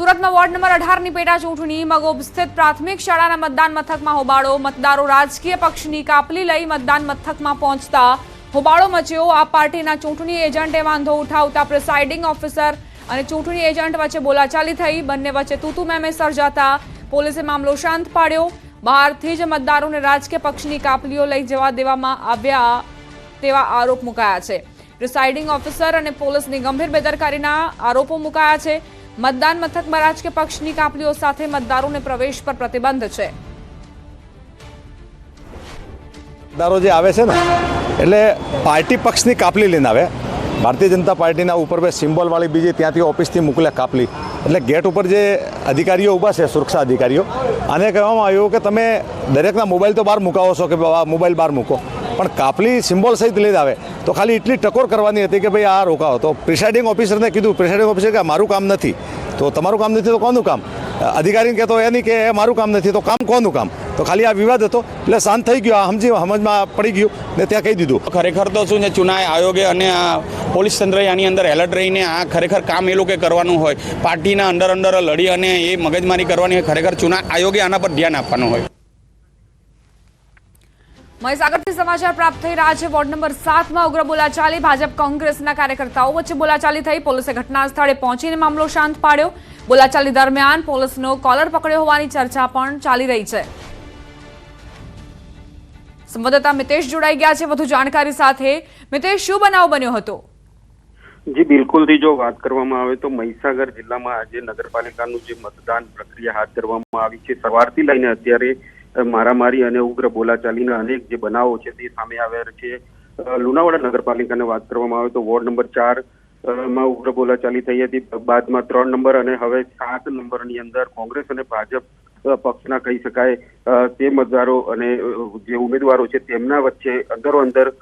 સુરતમાં ward number અઢારની પેટા ચૂંટણી, મગોબ સ્થિત પ્રાથમિક શાળાના મતદાન મથકમાં હોબાળો, મતદારો રાજકીય પક્ષની કાપલી લઈ મતદાન મથકમાં પહોંચતા હોબાળો મચ્યો. આ પાર્ટીના ચૂંટણી એજન્ટે વાંધો ઉઠાવતા પ્રિસાઇડિંગ ઓફિસર અને ચૂંટણી એજન્ટ વચ્ચે બોલાચાલી થઈ. બંને વચ્ચે તૂતુ મેમે સર્જાતા પોલીસે મામલો શાંત પાડ્યો. બહારથી જ મતદારોને રાજકીય પક્ષની કાપલીઓ લઈ જવા દેવામાં આવ્યા તેવા આરોપ મુકાયા છે. પ્રિસાઇડિંગ ઓફિસર અને પોલીસની ગંભીર બેદરકારીના આરોપો મુકાયા છે. મતદાન મથકમાં રાજકીય પક્ષની કાપલીઓ સાથે મતદારોને પ્રવેશ પર પ્રતિબંધ છે. મતદારો જે આવે છે ને, એટલે પાર્ટી પક્ષની કાપલી લઈને આવે. ભારતીય જનતા પાર્ટીના ઉપર બે સિમ્બોલવાળી બીજી ત્યાંથી ઓફિસથી મોકલે કાપલી એટલે ગેટ ઉપર જે અધિકારીઓ ઊભા છે, સુરક્ષા અધિકારીઓ, આને કહેવામાં આવ્યું કે તમે દરેકના મોબાઈલ તો બહાર મુકાવો છો કે મોબાઈલ બહાર મૂકો. પણ કાપલી સિમ્બોલ સહિત લઈને આવે. તો ખાલી એટલી ટકોર કરવાની હતી કે ભાઈ આ રોકાવો. તો પ્રિસાઇડિંગ ઓફિસરને કીધું પ્રિસાઇડિંગ ઓફિસર કે મારું કામ નથી. તો તમારું કામ નથી તો કોનું કામ? અધિકારીને કહેતો એ નહીં કે એ મારું કામ નથી તો કામ કોનું કામ? તો ખાલી આ વિવાદ હતો. એટલે શાંત થઈ ગયો, આ સમજી સમજમાં પડી ગયું ને ત્યાં કહી દીધું. ખરેખર તો શું છે ચુનાવ આયોગે અને આ પોલીસ તંત્ર આની અંદર એલર્ટ રહીને આ ખરેખર કામ એ લોકોએ કરવાનું હોય. પાર્ટીના અંદર અંદર લડી અને એ મગજમારી કરવાની હોય. ખરેખર ચુનાવ આયોગે આના પર ધ્યાન આપવાનું હોય. મહીસાગરથી સમાચાર પ્રાપ્ત થઈ રહ્યા છે. વોર્ડ નંબર સાતમાં ઉગ્ર બોલાચાલી. ભાજપ કોંગ્રેસના કાર્યકર્તાઓ વચ્ચે બોલાચાલી થઈ. પોલીસે ઘટના સ્થળે પહોંચીને મામલો શાંત પાડ્યો. બોલાચાલી દરમિયાન પોલીસનો કોલર પકડ્યો હોવાની ચર્ચા પણ ચાલી રહી છે. સંવાદદાતા મિતેશ જોડાઈ ગયા છે. વધુ જાણકારી સાથે મિતેશ, શું બનાવ બન્યો હતો? જી, બિલકુલથી જો વાત કરવામાં આવે તો મહીસાગર જિલ્લામાં આજે નગરપાલિકાનું જે મતદાન પ્રક્રિયા હાથ ધરવામાં આવી છે. સવારથી લઈને અત્યારે મારામારી અને ઉગ્ર બોલાચાલીના અનેક જે બનાવો છે તે સામે આવ્યા છે. લુણાવાડા નગરપાલિકાને વાત કરવામાં આવે તો વોર્ડ નંબર ચારમાં ઉગ્ર બોલાચાલી થઈ હતી. બાદમાં ત્રણ નંબર અને હવે સાત નંબરની અંદર કોંગ્રેસ અને ભાજપ પક્ષના કહી શકાય તે મતદારો અને જે ઉમેદવારો છે તેમના વચ્ચે અંદરો અંદર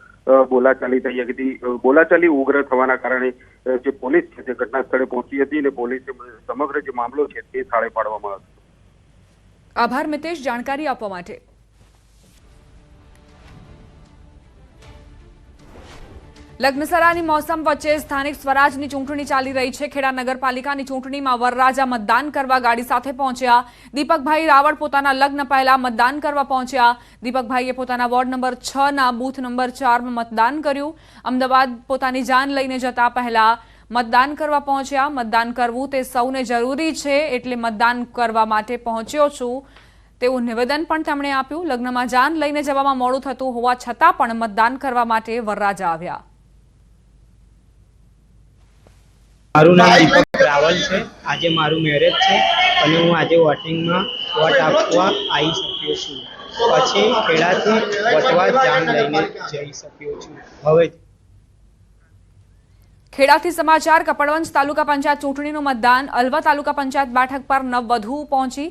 બોલાચાલી થઈ હતી. બોલાચાલી ઉગ્ર થવાના કારણે જે પોલીસ છે તે ઘટના સ્થળે પહોંચી હતી અને પોલીસે સમગ્ર જે મામલો છે તે થાળે પાડવામાં આવ્યો આભાર મિતેશ, જાણકારી આપવા માટે. લગ્નસરાની મોસમ વચ્ચે સ્થાનિક સ્વરાજની ચૂંટણી ચાલી રહી છે. ખેડા નગરપાલિકાની ચૂંટણીમાં વરરાજા મતદાન કરવા ગાડી સાથે પહોંચ્યા. દીપકભાઈ રાવળ પોતાના લગ્ન પહેલા મતદાન કરવા પહોંચ્યા. દીપકભાઈએ પોતાના વોર્ડ નંબર છ ના બૂથ નંબર ચારમાં મતદાન કર્યું. અમદાવાદ પોતાની જાન લઈને જતા પહેલા મતદાન કરવા પહોંચ્યા. મતદાન કરવું તે સૌને જરૂરી છે. એટલે મતદાન કરવા માટે પહોંચ્યો છું. તેવું નિવેદન પણ તેમણે આપ્યું. લગ્નમાં જાન લઈને જવામાં મોડું થતું હોવા છતાં પણ મતદાન કરવા માટે વરરાજા આવ્યા. મારું નામ દીપક રાવલ છે. આજે મારું મેરેજ છે. અને હું આજે વોટિંગમાં વોટ આપવા આવી શક્યો છું. પછી ખેડાથી વટવા જાન લઈને જઈ શક્યો છું. હવે ખેડાથી સમાચાર, કપડવંજ તાલુકા પંચાયત ચૂંટણીનું મતદાન, અલવા તાલુકા પંચાયત બેઠક પર નવવધુ પહોંચી.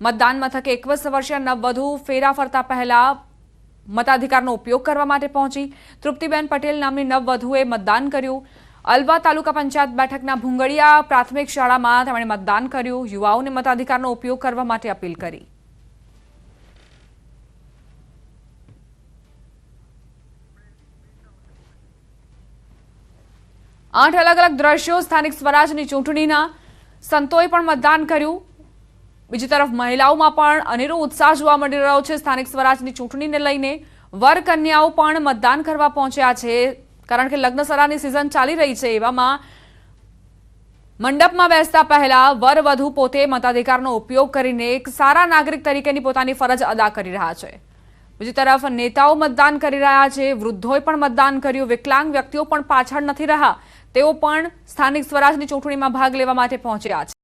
મતદાન મથકે એકવીસ વર્ષીય નવવધુ ફેરા ફરતા પહેલા મતાધિકારનો ઉપયોગ કરવા માટે પહોંચી. તૃપ્તિબેન પટેલ નામની નવવધુએ મતદાન કર્યું. અલવા તાલુકા પંચાયત બેઠકના ભુંગળિયા પ્રાથમિક શાળામાં તેમણે મતદાન કર્યું. યુવાઓને મતાધિકારનો ઉપયોગ કરવા માટે અપીલ કરી. આઠ અલગ અલગ દ્રશ્યો સ્થાનિક સ્વરાજની ચૂંટણીના સંતોએ પણ મતદાન કર્યું. બીજી તરફ મહિલાઓમાં પણ અનેરો ઉત્સાહ જોવા મળી રહ્યો છે. સ્થાનિક સ્વરાજની ચૂંટણીને લઈને વર કન્યાઓ પણ મતદાન કરવા પહોંચ્યા છે. કારણ કે લગ્નસરાની સિઝન ચાલી રહી છે એવામાં મંડપમાં બેસતા પહેલા વર વધુ પોતે મતાધિકારનો ઉપયોગ કરીને એક સારા નાગરિક તરીકેની પોતાની ફરજ અદા કરી રહ્યા છે. બીજી તરફ નેતાઓ મતદાન કરી રહ્યા છે, વૃદ્ધોએ પણ મતદાન કર્યું, વિકલાંગ વ્યક્તિઓ પણ પાછળ નથી રહ્યા. તેઓ પણ સ્થાનિક સ્વરાજની ચૂંટણીમાં ભાગ લેવા માટે પહોંચ્યા છે.